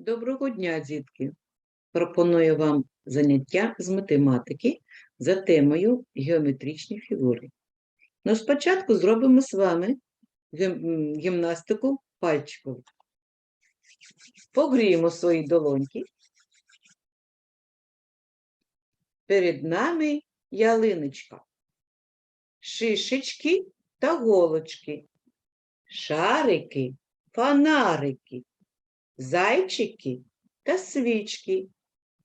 Доброго дня, дітки! Пропоную вам заняття з математики за темою геометричні фігури. Ну, спочатку зробимо з вами гімнастику пальчикову. Погріємо свої долоньки. Перед нами ялиночка, шишечки та голочки, шарики, фонарики, зайчики та свічки,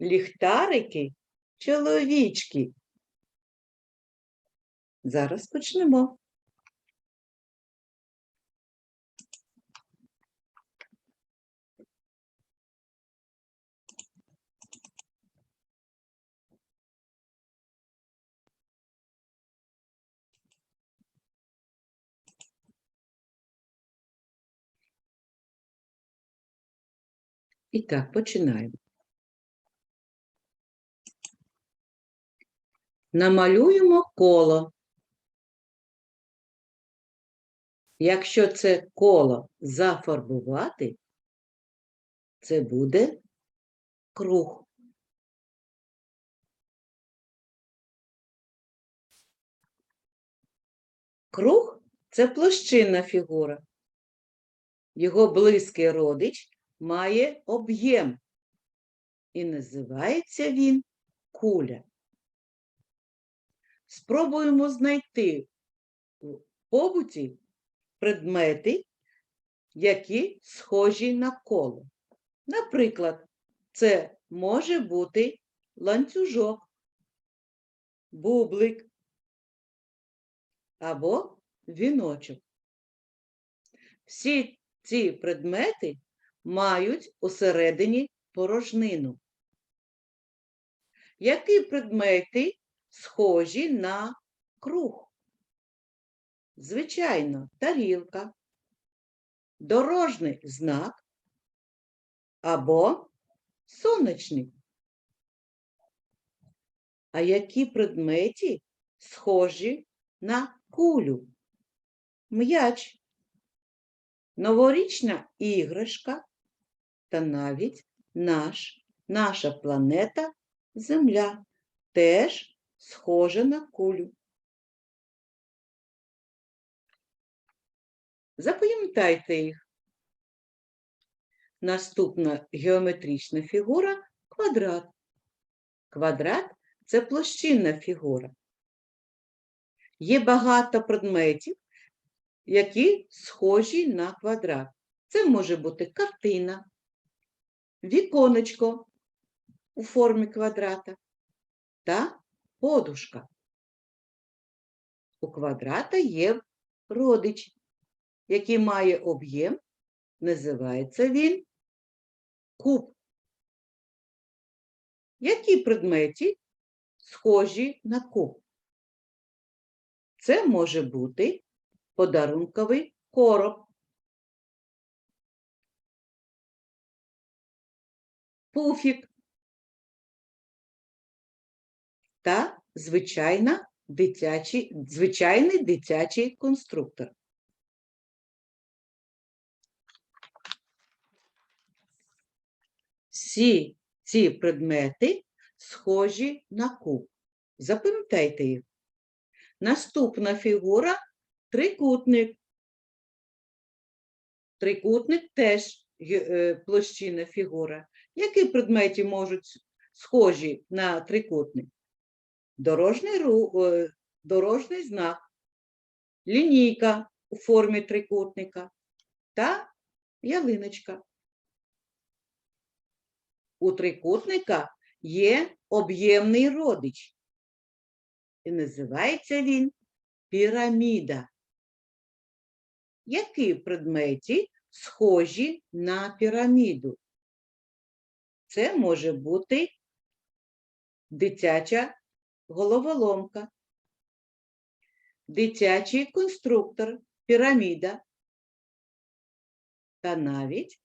ліхтарики, чоловічки. Зараз почнемо. І так, починаємо. Намалюємо коло. Якщо це коло зафарбувати, це буде круг. Круг це площинна фігура. Його близький родич має об'єм. І називається він куля. Спробуємо знайти в побуті предмети, які схожі на коло. Наприклад, це може бути ланцюжок, бублик або віночок. Всі ці предмети мають усередині порожнину. Які предмети схожі на круг? Звичайно, тарілка, дорожній знак або сонячник. А які предмети схожі на кулю? М'яч, новорічна іграшка та навіть наш, наша планета Земля теж схожа на кулю. Запам'ятайте їх. Наступна геометрична фігура квадрат. Квадрат це площинна фігура. Є багато предметів, які схожі на квадрат. Це може бути картина, віконечко у формі квадрата та подушка. У квадрата є родич, який має об'єм, називається він куб. Які предмети схожі на куб? Це може бути подарунковий короб, пуфік та звичайна дитячий, звичайний дитячий конструктор. Всі ці предмети схожі на куб. Запам'ятайте їх. Наступна фігура трикутник. Трикутник теж ге- е, фігура. Які предмети можуть схожі на трикутник? Дорожній, ру- е, дорожній знак, лінійка у формі трикутника та ялиночка. У трикутника є об'ємний родич. І називається він піраміда. Які предмети схожі на піраміду? Це може бути дитяча головоломка, дитячий конструктор, піраміда та навіть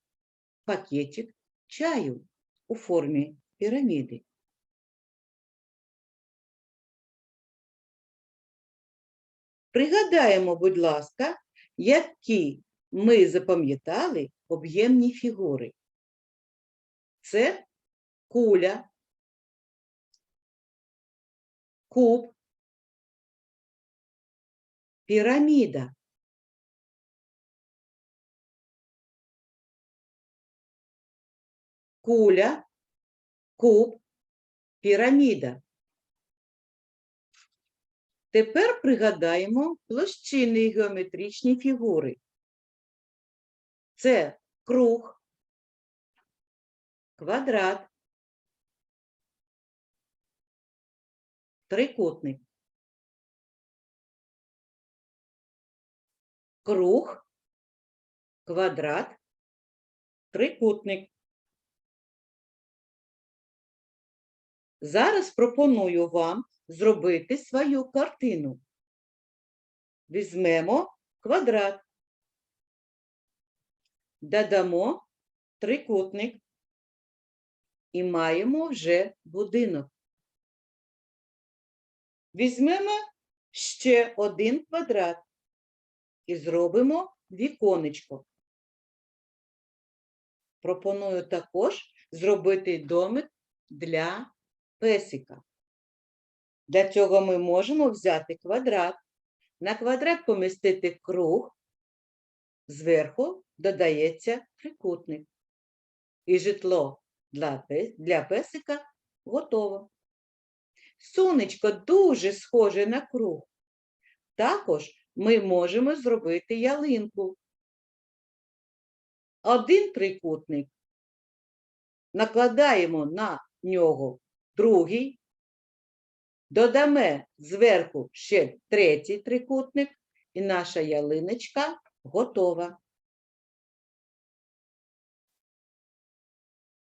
пакетик чаю у формі піраміди. Пригадаємо, будь ласка, які ми запам'ятали об'ємні фігури. Це куля, куб, піраміда. Куля, куб, піраміда. Тепер пригадаємо площини геометричні фігури. Це круг, квадрат, трикутник. Круг, квадрат, трикутник. Зараз пропоную вам зробити свою картину. Візьмемо квадрат, додамо трикутник і маємо вже будинок. Візьмемо ще один квадрат і зробимо віконечко. Пропоную також зробити домик для песика. Для цього ми можемо взяти квадрат, на квадрат помістити круг, зверху додається трикутник. І житло для для песика готово. Сонечко дуже схоже на круг. Також ми можемо зробити ялинку. Один трикутник накладаємо на нього другий, додамо зверху ще третій трикутник, і наша ялиночка готова.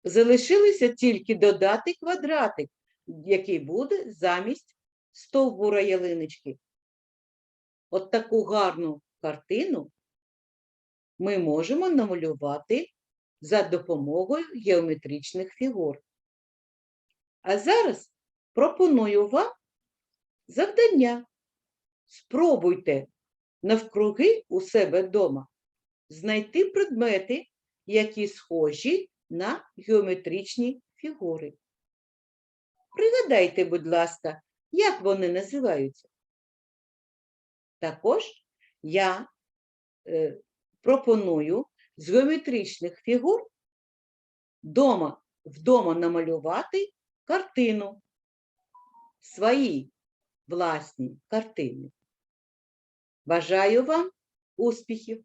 Залишилося тільки додати квадратик, який буде замість стовбура ялиночки. От таку гарну картину ми можемо намалювати за допомогою геометричних фігур. А зараз пропоную вам завдання. Спробуйте навкруги у себе вдома знайти предмети, які схожі на геометричні фігури. Пригадайте, будь ласка, як вони називаються. Також я е, пропоную з геометричних фігур дома, вдома намалювати картину, свої власні картини. Бажаю вам успіхів!